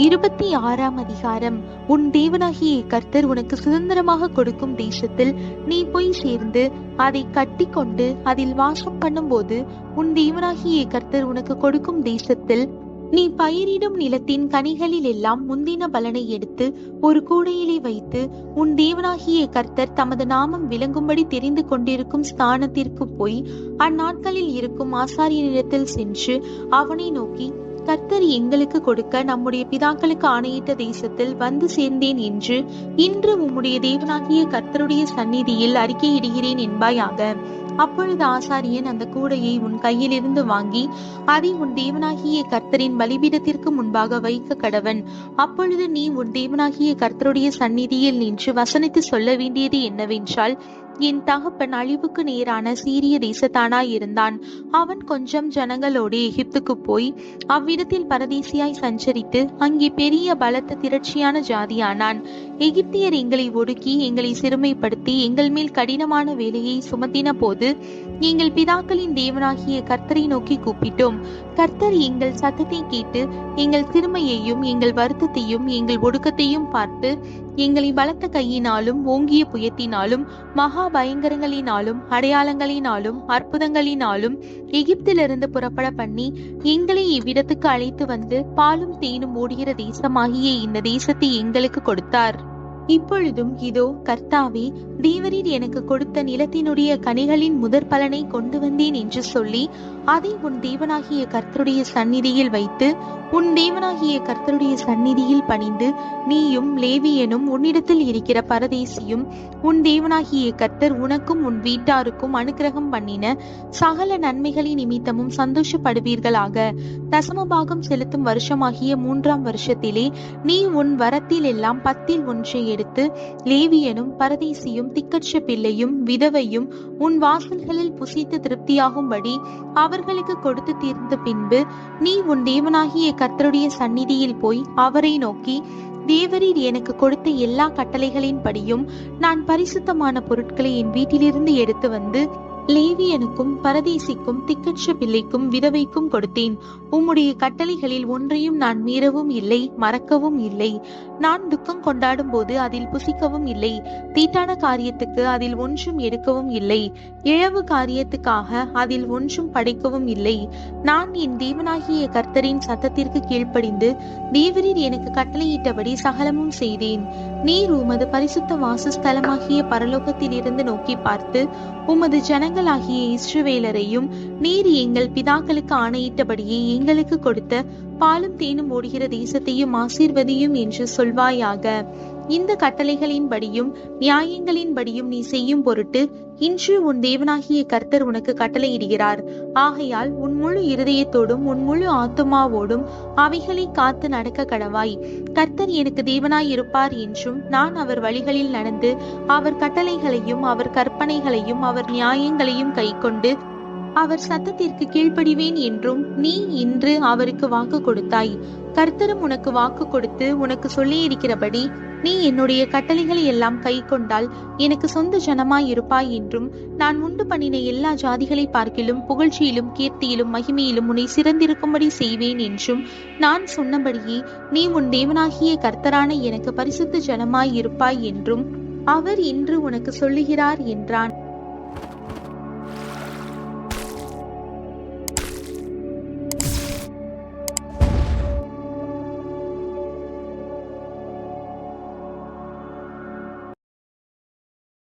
இருபத்தி ஆறாம் அதிகாரம். உன் தேவனாகிய கர்த்தர் உனக்கு சுதந்திரமாக கொடுக்கும் தேசத்தில் நீ போய் சேர்ந்து அதை கட்டி கொண்டு அதில் வாசம் பண்ணும்போது உன் தேவனாகிய கர்த்தர் உனக்கு கொடுக்கும் தேசத்தில் நீ பயிரிடும் நிலத்தின் கனிகளில் எல்லாம் முந்தின பலனை எடுத்து ஒரு கூடையிலே வைத்து உன் தேவனாகிய கர்த்தர் தமது நாமம் விளங்கும்படி தெரிந்து கொண்டிருக்கும் ஸ்தானத்திற்கு போய் அந்நாட்களில் இருக்கும் ஆசாரியனிடத்தில் சென்று அவனை நோக்கி கர்த்தர் எங்களுக்கு கொடுக்க நம்முடைய பிதாக்களுக்கு ஆணையிட்ட தேசத்தில் வந்து சேர்ந்தேன் என்று இன்று உம்முடைய தேவனாகிய கர்த்தருடைய சந்நிதியில் அறிக்கையிடுகிறேன் என்பாயாக. அப்பொழுது ஆசாரியன் அந்த கூடையை உன் கையிலிருந்து வாங்கி அதை உன் தேவனாகிய கர்த்தரின் பலிபீடத்திற்கு முன்பாக வைக்க கடவன். அப்பொழுது நீ உன் தேவனாகிய கர்த்தருடைய சந்நிதியில் நின்று வசனித்து சொல்ல வேண்டியது என்னவென்றால் என் தகப்பன் அழிவுக்கு நேரான சீரிய தேசத்தானாய் இருந்தான் அவன் கொஞ்சம் ஜனங்களோடு எகிப்துக்கு போய் அவ்விடத்தில் பரதேசியாய் சஞ்சரித்து அங்கே பெரிய பலத்த திரட்சியான ஜாதியானான். எகிப்தியர் எங்களை ஒடுக்கி எங்களை சிறுமைப்படுத்தி எங்கள் மேல் கடினமான வேலையை சுமத்தின போது எங்கள் பிதாக்களின் தேவனாகிய கர்த்தரை நோக்கி கூப்பிட்டோம். கர்த்தர் எங்கள் சத்தத்தை கேட்டு எங்கள் சிறுமையையும் எங்கள் வருத்தத்தையும் எங்கள் ஒடுக்கத்தையும் பார்த்து எங்களை பலத்த கையினாலும் ஓங்கிய புயத்தினாலும் மகா பயங்கரங்களினாலும் அடையாளங்களினாலும் அற்புதங்களினாலும் எகிப்திலிருந்து புறப்பட பண்ணி எங்களை இவ்விடத்துக்கு அழைத்து வந்து பாலும் தேனும் ஓடுகிற தேசமாகிய இந்த தேசத்தை எங்களுக்கு கொடுத்தார். இப்பொழுதும் இதோ கர்த்தாவே தேவரீர் எனக்கு கொடுத்த நிலத்தினுடைய கனிகளின் முதற் பலனை கொண்டு வந்தேன் என்று சொல்லி அதை உன் தேவனாகிய கர்த்தருடைய சந்நிதியில் வைத்து உன் தேவனாகிய கர்த்தருடைய சந்நிதியில் பணிந்து நீயும் லேவியனும் உன்னிடத்தில் இருக்கிற பரதேசியும் உன் தேவனாகிய கர்த்தர் உனக்கும் உன் வீட்டாருக்கும் அனுக்கிரகம் பண்ணின சகல நன்மைகளின் நிமித்தமும் சந்தோஷப்படுவீர்களாக. தசமபாகம் செலுத்தும் வருஷமாகிய மூன்றாம் வருஷத்திலே நீ உன் வரத்தில் எல்லாம் பத்தில் ஒன்றை எடுத்து லேவியனும் பரதேசியும் திக்கற்ற பிள்ளையும் விதவையும் உன் வாசல்களில் புசித்து திருப்தியாகும்படி அவர்களுக்கு கொடுத்து தீர்ந்த பின்பு நீ உன் தேவனாகிய கர்த்தருடைய சந்நிதியில் போய் அவரை நோக்கி தேவரீர் எனக்கு கொடுத்த எல்லா கட்டளைகளின்படியும் நான் பரிசுத்தமான பொருட்களை என் வீட்டிலிருந்து எடுத்து வந்து லேவியனுக்கும் பரதேசிக்கும் திக்கற்ற பிள்ளைக்கும் விதவைக்கும் கொடுத்தேன். உம்முடைய கட்டளைகளில் ஒன்றையும் நான் மீறவும் இல்லை மறக்கவும் இல்லை. நான் துக்கம் கொண்டாடும் போது அதில் புசிக்கவும் இல்லை. தீட்டான காரியத்துக்கு அதில் ஒன்றும் எடுக்கவும் இல்லை. இழவு காரியத்துக்காக அதில் ஒன்றும் படைக்கவும் இல்லை. நான் என் தேவனாகிய கர்த்தரின் சத்தத்திற்கு கீழ்ப்படிந்து தேவரீர் எனக்கு கட்டளையிட்டபடி சகலமும் செய்தேன். நீர் உமது பரிசுத்த வாசஸ்தலமாகிய பரலோகத்தில் இருந்து நோக்கி பார்த்து உமது ஜனங்கள் ஜனங்களாகிய இஸ்ரவேலரையும் நீர் எங்கள் பிதாக்களுக்கு ஆணையிட்டபடியே எங்களுக்கு கொடுத்த பாலும் தேனும் ஓடுகிற தேசத்தையும் ஆசீர்வதியும் என்று சொல்வாயாக. இந்த கட்டளைகளின்படியும் நியாயங்களின்படியும் நீ செய்யும் பொருட்டு இன்று உன் தேவனாகிய கர்த்தர் உனக்கு கட்டளையிடுகிறார். ஆகையால் உன் முழு இருதயத்தோடும் உன் முழு ஆத்துமாவோடும் அவைகளை காத்து நடக்க கடவாய். கர்த்தர் எனக்கு தேவனாய் இருப்பார் என்றும் நான் அவர் வழிகளில் நடந்து அவர் கட்டளைகளையும் அவர் கற்பனைகளையும் அவர் நியாயங்களையும் கைக்கொண்டு அவர் சத்தத்திற்கு கீழ்ப்படிவேன் என்றும் நீ இன்று அவருக்கு வாக்கு கொடுத்தாய். கர்த்தரும் உனக்கு வாக்கு கொடுத்து உனக்கு சொல்லியிருக்கிறபடி நீ என்னுடைய கட்டளைகளை எல்லாம் கை கொண்டால் எனக்கு சொந்த ஜனமாய் இருப்பாய் என்றும் நான் உண்டு பண்ணின எல்லா ஜாதிகளை பார்க்கிலும் புகழ்ச்சியிலும் கீர்த்தியிலும் மகிமையிலும் உன்னை சிறந்திருக்கும்படி செய்வேன் என்றும் நான் சொன்னபடியே நீ உன் தேவனாகிய கர்த்தரான எனக்கு பரிசுத்த ஜனமாய் இருப்பாய் என்றும் அவர் இன்று உனக்கு சொல்லுகிறார் என்றான்.